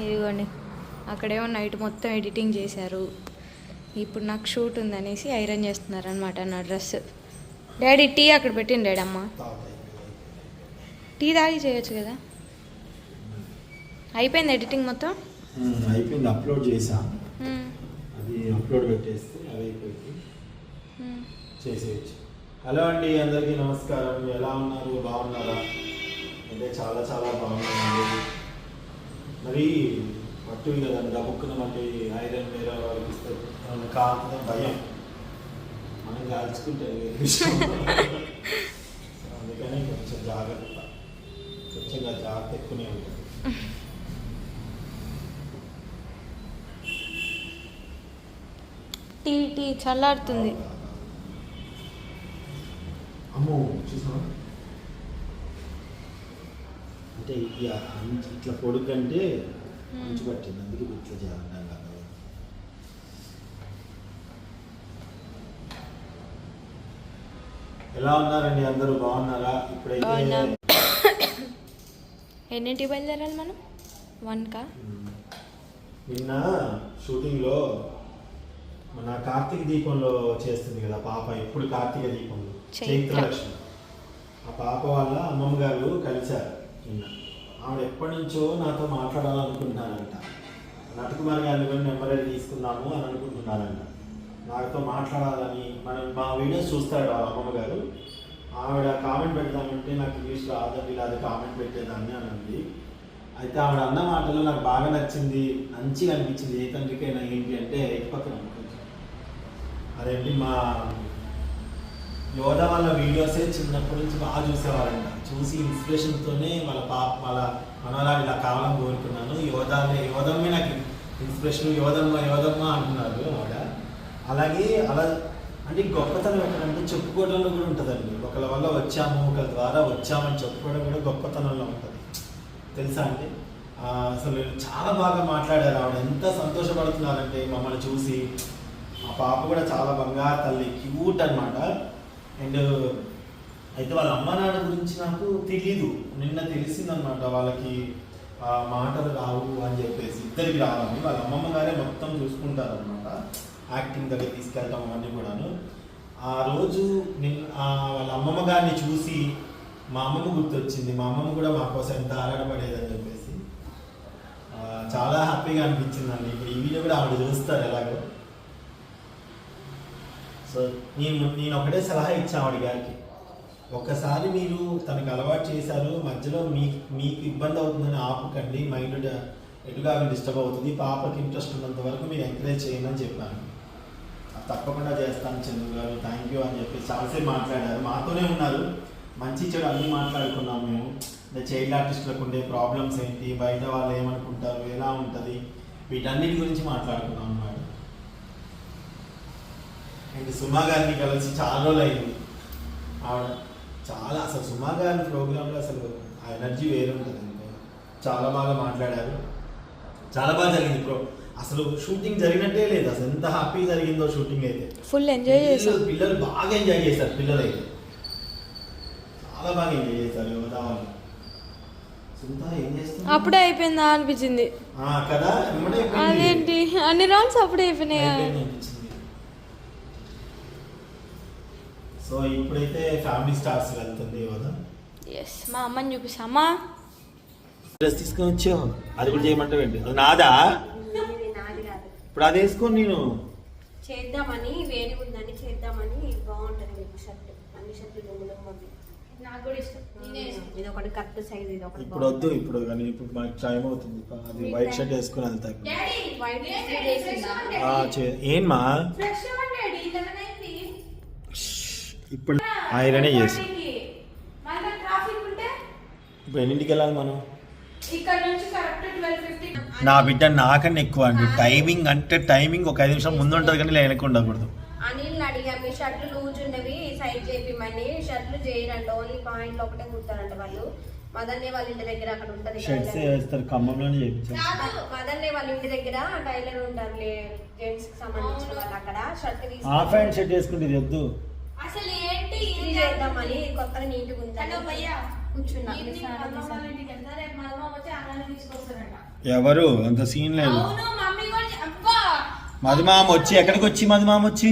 ఇదిగోండి. అక్కడేమో నైట్ మొత్తం ఎడిటింగ్ చేశారు. ఇప్పుడు నాకు షూట్ ఉందనేసి ఐరన్ చేస్తున్నారు అనమాట నా డ్రెస్. డాడీ టీ అక్కడ పెట్టింది డాడీ అమ్మ టీ తాగి చేయొచ్చు కదా? అయిపోయింది ఎడిటింగ్ మొత్తం? అయిపోయింది. అప్లోడ్ చేసా. అది అప్లోడ్ పెట్టేస్తే అది అయిపోయింది. చేసేయచ్చు. హలో అండి అందరికీ నమస్కారం. ఎలా ఉన్నారు? బాగున్నారా? అంటే చాలా చాలా బాగున్నానండి మరి పట్టు కదా డబ్బుక్కున మళ్ళీ ఐరన్ వేరే వాళ్ళకి కాకుండా భయం. మనం కాల్చుకుంటే అందుకని కొంచెం జాగ్రత్త. కొంచెం జాగ్రత్త ఎక్కువనే ఉంటుంది. టీ టీ చల్లారుతుంది. అమ్మో చూసావా? అంటే ఇట్లా పొడుగు అంటే మంచు పట్టింది. అందుకే ఇట్లా చేయాలి కదా. ఎలా ఉన్నారండి? అందరూ బాగున్నారా? ఇప్పుడైతే. ఎన్నింటికి బయలుదేరాలి మనం? వన్కా? నిన్న షూటింగ్లో మన కార్తీక దీపంలో చేస్తుంది కదా పాప. ఎప్పుడు కార్తీక దీపంలో? చైత్ర. చైత్రలక్ష్మి. ఆ పాప వాళ్ళ అమ్మమ్మ గారు కలిశారు. నిన్న ఆవిడ ఎప్పటి నుంచో నాతో మాట్లాడాలనుకుంటున్నారంట. నటకుమార్ గారిని కూడా నెంబర్ తీసుకుందాము అని అనుకుంటున్నారంట. నాతో మాట్లాడాలని మనం మా వీడియోస్ చూస్తాడు వాళ్ళ అమ్మమ్మ గారు. ఆవిడ కామెంట్ పెడదామంటే నాకు ఇంగ్లీష్ రాదండి లేదా కామెంట్ పెట్టేదాన్ని అని అంది అయితే ఆవిడ అన్న మాటలు నాకు బాగా నచ్చింది మంచిగా అనిపించింది. ఏ తండ్రికైనా ఏంటి అంటే పక్కన అదేంటి మా యోధ వాళ్ళ వీడియోసే చిన్నప్పటి నుంచి బాగా చూసేవారంట చూసి ఇన్స్పిరేషన్తోనే వాళ్ళ పాప వాళ్ళ మనలా ఇలా కావాలని కోరుకున్నాను. యోధానే యోధమ్మే నాకు ఇన్స్పిరేషన్ యోధమ్మ యోధమ్మ అంటున్నారు ఆవిడ. అలాగే అలా అంటే గొప్పతనం ఎక్కడంటే చెప్పుకోవడంలో కూడా ఉంటుందండి. ఒకళ్ళ వల్ల వచ్చాము ఒకళ్ళ ద్వారా వచ్చామని చెప్పుకోవడం కూడా గొప్పతనంలో ఉంటుంది. తెలుసా అండి? అసలు అసలు చాలా బాగా మాట్లాడారు ఆవిడ. ఎంత సంతోషపడుతున్నారంటే మమ్మల్ని చూసి. ఆ పాప కూడా చాలా బంగారు తల్లి క్యూట్ అనమాట అండ్ అయితే వాళ్ళ అమ్మ నాన్న గురించి నాకు తెలీదు. నిన్న తెలిసిందనమాట వాళ్ళకి ఆ మాటలు రావు అని చెప్పేసి. ఇద్దరికి రావాలి వాళ్ళ అమ్మమ్మ గారే మొత్తం చూసుకుంటారు అనమాట యాక్టింగ్ దగ్గర తీసుకెళ్తాం అవన్నీ కూడాను. ఆ రోజు నేను వాళ్ళ అమ్మమ్మ గారిని చూసి మా అమ్మమ్మ గుర్తొచ్చింది. మా అమ్మమ్మ కూడా మా కోసం ఎంత ఆరాటపడేదని చెప్పేసి. చాలా హ్యాపీగా అనిపించిందండి. ఇప్పుడు ఈ వీడియో కూడా ఆవిడ చూస్తారు ఎలాగో. సో నేను నేను ఒకటే సలహా ఇచ్చాను ఆవిడ గారికి. ఒక్కసారి మీరు తనకు అలవాటు చేశారు మధ్యలో మీకు మీకు ఇబ్బంది అవుతుందని ఆపకండి మైండ్ ఎటుగా డిస్టర్బ్ అవుతుంది పాపకి ఇంట్రెస్ట్ ఉన్నంత వరకు మీరు ఎంకరేజ్ చేయండి అని చెప్పాను. అది తప్పకుండా చేస్తాను చంద్రు గారు థ్యాంక్ యూ అని చెప్పి చాలాసేపు మాట్లాడారు. మాతోనే ఉన్నారు. మంచి చెడు అన్నీ మాట్లాడుకున్నాం మేము. చైల్డ్ ఆర్టిస్టులకు ఉండే ప్రాబ్లమ్స్ ఏంటి? బయట వాళ్ళు ఏమనుకుంటారు? ఎలా ఉంటుంది? వీటన్నిటి గురించి మాట్లాడుకున్నాం అన్నమాట. అండ్ సుమా గారిని కలిసి చాలా రోజులు అయింది. ఆవిడ చాలా అసలు సుమా గారి ప్రోగ్రాంలో అసలు ఆ ఎనర్జీ వేరే ఉంటుంది. చాలా బాగా మాట్లాడారు. చాలా బాగా జరిగింది ప్రో అసలు షూటింగ్ జరిగినట్టే లేదు. అసలు ఎంత హ్యాపీ జరిగిందో షూటింగ్ అయితే. ఫుల్ ఎంజాయ్ చేసాం పిల్లలు- బాగా ఎంజాయ్ చేశారు పిల్లలు అయితే చాలా బాగా ఎంజాయ్ చేశారు యువత వాళ్ళు సునీత ఏం చేస్తుంది? అప్పుడే అయిపోయిందా అనిపించింది. ఆ, కదా. అదేంటి? అన్ని రౌండ్స్ అప్పుడే అయిపోయినాయా అయిపోయింది అనిపించింది. సో ఇప్పుడైతే ఫ్యామిలీ స్టార్స్ వెళ్తుంది యువత ఎస్ మా అమ్మని చూపిస్తా అమ్మా డ్రెస్ తీసుకొని వచ్చావు అది కూడా చేయమంటావు ఏంటి అది నాదా? కాదు. ఇప్పుడు అది వేసుకొని నేను. చేద్దామని వేడి ఉందని చేద్దామని బాగుంటది మీకు షర్ట్. అన్ని షర్ట్లు మమ్మీ నాకు కూడా ఇష్టం. ఇది ఒకటి కరెక్ట్ సైజ్ ఇది ఒకటి ఇప్పుడు వద్దు ఇప్పుడు కానీ ఇప్పుడు మనకి టైం అవుతుంది. అది వైట్ షర్ట్ వేసుకొని వెళ్తా. వైట్ చే- ఏమ్మా? ఇప్పుడు ఐరనే చేసి. ఇప్పుడు ఎన్నింటికి వెళ్ళాలి మనం నా బిడ్డ నాకన్నా ఎక్కువ అండి. టైమింగ్ అంటే టైమింగ్ ఒక ఐదు నిమిషం ముందు ఉంటుంది కానీ వెనక ఉండకూడదు. అనిల్ అడిగా మీ షర్ట్లు లూజ్ ఉన్నవి సైజ్ చేపిమని షర్ట్లు చేయరంట ఓన్లీ ఒకటే కుడతారంట వాళ్ళు. మదన్నే వాళ్ళ ఇంటి దగ్గర అక్కడ ఉంటది షర్ట్స్. వేస్తారు ఖమ్మంలోనే చేయించారు మదన్నే వాళ్ళ ఇంటి దగ్గర టైలర్ ఉంటారు జెంట్స్కి సంబంధించిన వాళ్ళు అక్కడ. షర్ట్ హాఫ్ హ్యాండ్ షర్ట్ వేసుకుంటే వద్దు. అసలు ఏంటి ఇస్త్రీ చేద్దామని కొత్తగా నీట్గా కూర్చున్నా. చేశాను. ఎవరు? అంత సీన్ లేదు. అవును మమ్మీ కూడా చె- అబ్బా! మధుమామ వచ్చి ఎక్కడికి వచ్చి మధుమామ వచ్చి?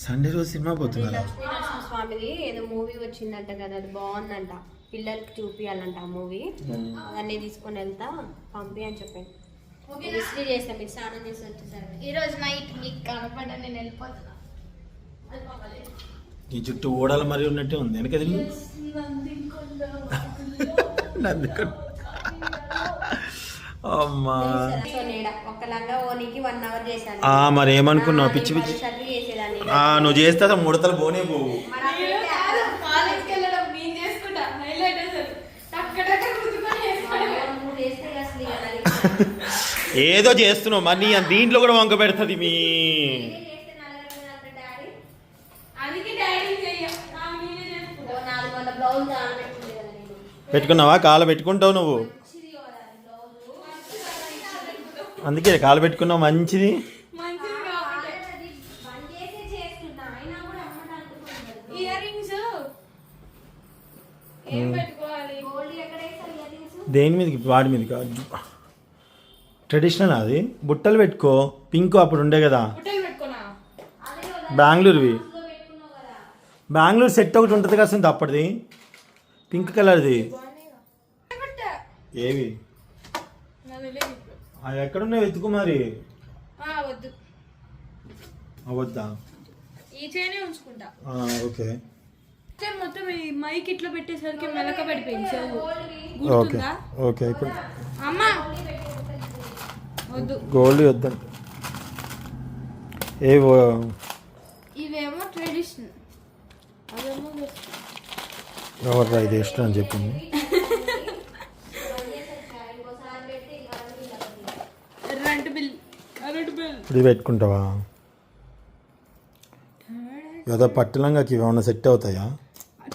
సండే రోజు సినిమా పోతున్నారా? స్వామిది ఏదో మూవీ వచ్చిందంట కదా అది బాగుందంట. పిల్లలకి చూపియాలంట ఆ మూవీ. అవన్నీ తీసుకొని వెళ్తా పంపి అని చెప్పాను విసిరి మీరు స్నానం చేసి నైట్ మీకు కనపడ నేను వెళ్ళిపోతున్నా. నీ చుట్టూ ఓడలు మరి ఉన్నట్టే ఉంది. వెనక తిరిగి. నందికొండ. అమ్మా. సో నీడ ఒక లంగా ఓనికి వన్ అవర్ చేశాను. ఆ మరి ఏమనుకున్నావు? పిచ్చి పిచ్చి. నువ్వు చేస్తే అసలు ముడతలు పోనే పోవు. మరి ఏదో చేస్తున్నావు మరి నీ దీంట్లో కూడా వంక పెడుతుంది మీ. పెట్టుకున్నావా? కాలు పెట్టుకుంటావు నువ్వు. అందుకే కాలు పెట్టుకున్నావు మంచిది. దేని మీదకి? వాడి మీదకి ట్రెడిషనల్ అది. బుట్టలు పెట్టుకో. పింక్ అప్పుడు ఉండే కదా. బెంగళూరువి బెంగళూరు సెట్ ఒకటి ఉంటుంది కదా అప్పటిది. పింక్ కలర్ది. ఏవి. అవి ఎక్కడున్నాయి? వెతుకు మరి. అవద్దా ఓకే. మొత్తం మైక్ ఇట్లా పెట్టేసరికి మెలక పడిపోయింది. ఓకే. ఓకే ఇప్పుడు. అమ్మా! గోల్డ్ వద్దండి ఏ ఇవేమో ట్రెడిషనల్ అదేమో ఎవరు ఇది ఇష్టం అని చెప్పింది? ఇవి పెట్టుకుంటావా? ఏదో పట్టులంగాకి ఇవి ఏమన్నా సెట్ అవుతాయా?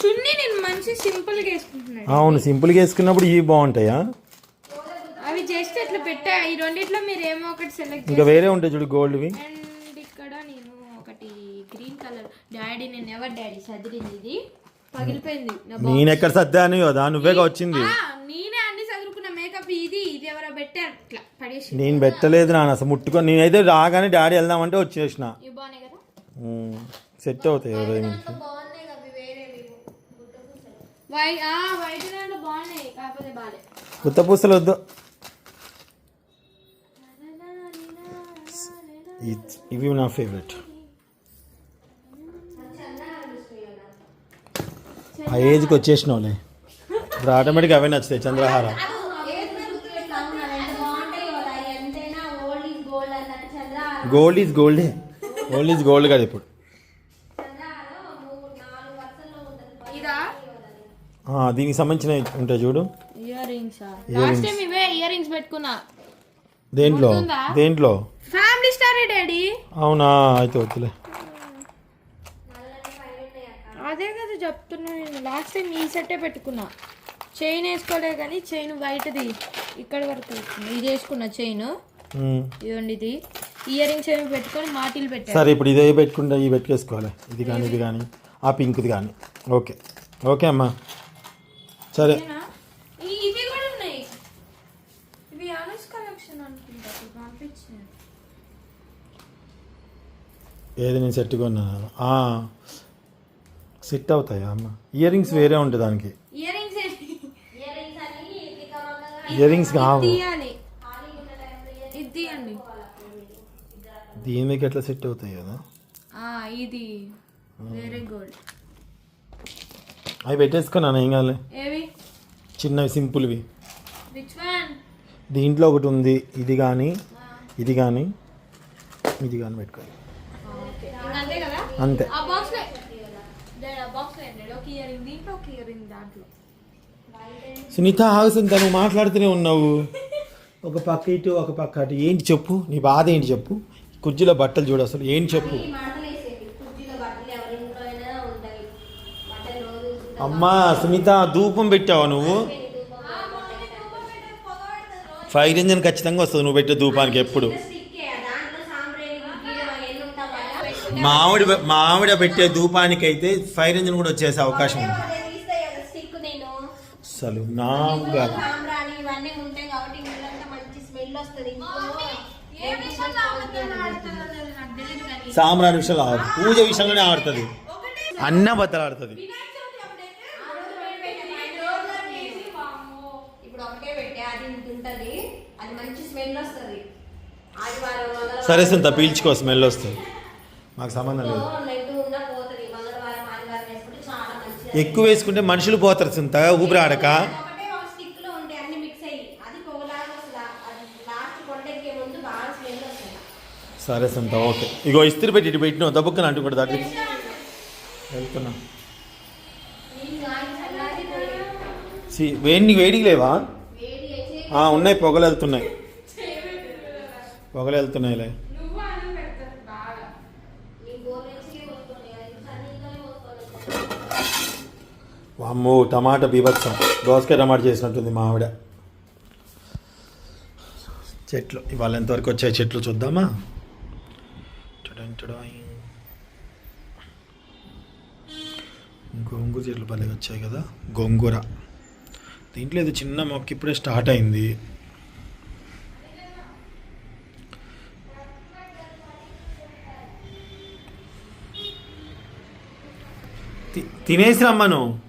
చున్నీ నేను మంచి సింపుల్గా వేసుకుంటున్నాను. అవును సింపుల్గా వేసుకున్నప్పుడు ఇవి బాగుంటాయా? ఇట్లా పెట్టా. ఈ రెండిట్లో మీరు ఏమో ఒకటి సెలెక్ట్ ఇంకా వేరే ఉంటాయి చూడు గోల్డ్వి. అండ్ ఇక్కడ నేను ఒకటి గ్రీన్ కలర్. డాడీ నేను ఎవరు డాడీ? సదిరింది ఇది. పగిలిపోయింది. నా box. నేను ఎక్కడ సర్దాను? కదా నువ్వేగా వచ్చింది. ఆ, నేనే అన్ని చదువుకున్న మేకప్ ఇది ఇది ఎవరో పెట్టారు. ఇట్లా పడేసి. నేను పెట్టలేదు నాన్న అసలు ముట్టుకొని నేనైతే రాగానే డాడీ వెళ్దామంటే వచ్చేసిన. ఇవి బాగున్నాయి కదా? సెట్ అవుతాయి ఎవరో దాంట్లో బాగున్నాయి వేరేవి వైట్ ఆ వైట్ దాంట్లో బాగున్నాయి. కాకపోతే బాగాలే కొత్త పూసలు వద్దు. ఇవి నా ఫేవరెట్ ఆ ఏజ్కి వచ్చేసినావులే ఇప్పుడు ఆటోమేటిక్ అవే నచ్చుతాయి చంద్రహార. గోల్డ్ ఈజ్ గోల్డే గోల్డ్ ఈజ్ గోల్డ్ కదా ఇప్పుడు. దీనికి సంబంధించిన ఉంటాయి చూడు. ఇయర్ రింగ్స్ ఇయర్ రింగ్స్ పెట్టుకున్నా. దేంట్లో? దేంట్లో? ఫ్యామిలీ స్టారే డాడీ అవునా? అయితే వద్దులే. అదే కదా చెప్తున్నా నేను. లాస్ట్ టైం ఈ సెట్టే పెట్టుకున్నా. చైన్ వేసుకోలే కానీ చైన్ వైట్ది ఇక్కడ వరకు ఇది వేసుకున్నా చైన్ ఉమ్. ఇదిగోండి ఇది. ఇయర్ రింగ్స్ ఏమి పెట్టుకొని మాటిల్ పెట్టా సరే ఇప్పుడు ఇదే పెట్టుకుంటా ఇవి పెట్టుకేసుకోవాలి ఇది కానీ ఇది కానీ. ఆ పింక్ది కానీ. ఓకే. ఓకే అమ్మా. సరే ఈ- ఇవి కూడా ఉన్నాయి ఇవి అనస్ కలెక్షన్ అనుకుంటా ఇప్పుడు పంపించాను ఏది నేను సెట్ కొన్నాను ఆ, సెట్ అవుతాయా అమ్మ? ఇయర్ రింగ్స్ వేరే ఉంటుంది దానికి. ఇయర్ రింగ్స్ కావు. తీయాలి. ఖాళీగా ఉన్న టైంలో ఇయర్ ఇది తీయండి. దీని మీకు ఎట్లా సెట్ అవుతాయి కదా? ఆ, ఇది. వేరే గోల్డ్ అవి పెట్టేసుకున్నాను ఏం కాలే చిన్నవి సింపుల్వి. విచ్ వన్ దీంట్లో ఒకటి ఉంది ఇది కానీ ఇది కానీ ఇది కానీ పెట్టుకోవాలి. అంతే. సునీత ఆగుతుంది నువ్వు మాట్లాడుతూనే ఉన్నావు. ఒక పక్క ఇటు ఒక పక్క అటు. ఏంటి చెప్పు? నీ బాధ ఏంటి చెప్పు? కుర్చీలో బట్టలు చూడు అసలు. ఏంటి చెప్పు. అమ్మా సునీత ధూపం పెట్టావా నువ్వు? ఫైర్ ఇంజన్ ఖచ్చితంగా వస్తుంది. నువ్వు పెట్టే ధూపానికి ఎప్పుడు స్టిక్కే, దాంట్లో సాంబ్రాణి, గుగ్గిలం అవన్నీ ఉంటాం కదా. మా ఆవిడ మా ఆవిడ పెట్టే ధూపానికి అయితే ఫైర్ ఇంజిన్ కూడా వచ్చేసే అవకాశం ఉంది. అసలు నాగా సాంబ్రాణి ఇవన్నీ ఉంటాయి కాబట్టి ఇల్లంతా మంచి స్మెల్ వస్తుంది. సాంబ్రాణి విషయంలో ఆడుతుంది పూజ విషయంలోనే ఆడుతుంది. అన్న బద్దలు ఆడుతుంది. ఇప్పుడు ఒకటే పెట్టే. అది ఇంత ఉంటది. అది మంచి స్మెల్ వస్తుంది. ఆదివారం మంగళవారం. సరే సంత పీల్చుకో స్మెల్ వస్తుంది. మాకు సంబంధం లేదు. ఎక్కువ వేసుకుంటే మనుషులు పోతారు సింత ఊపిరి ఆడక. సరే సంత ఓకే. ఇగో ఇస్త్రీ పెట్టి ఇటు పెట్టిన దబ్బుక్కన అంటూ కూడా దాటి. వెళ్తున్నా. వేడి వేడికి లేవా? వేడి ఆ, ఉన్నాయి పొగలు వెళ్తున్నాయి. పొగలు వెళ్తున్నాయిలే ఈ గోరెంచి వస్తుంది అది సన్నీగానే వస్తుంది వామ్మో టమాటా బీభత్సం. దోసకాయ టమాటా చేసినట్టుంది మా ఆవిడ. చెట్లు. ఇవాళ ఎంతవరకు వచ్చాయి చెట్లు చూద్దామా? గోంగూర చెట్లు భలే వచ్చాయి కదా. గోంగూర. దీంట్లో ఇది చిన్న మొక్క ఇప్పుడే స్టార్ట్ అయింది. తి- తినేసి రమ్మను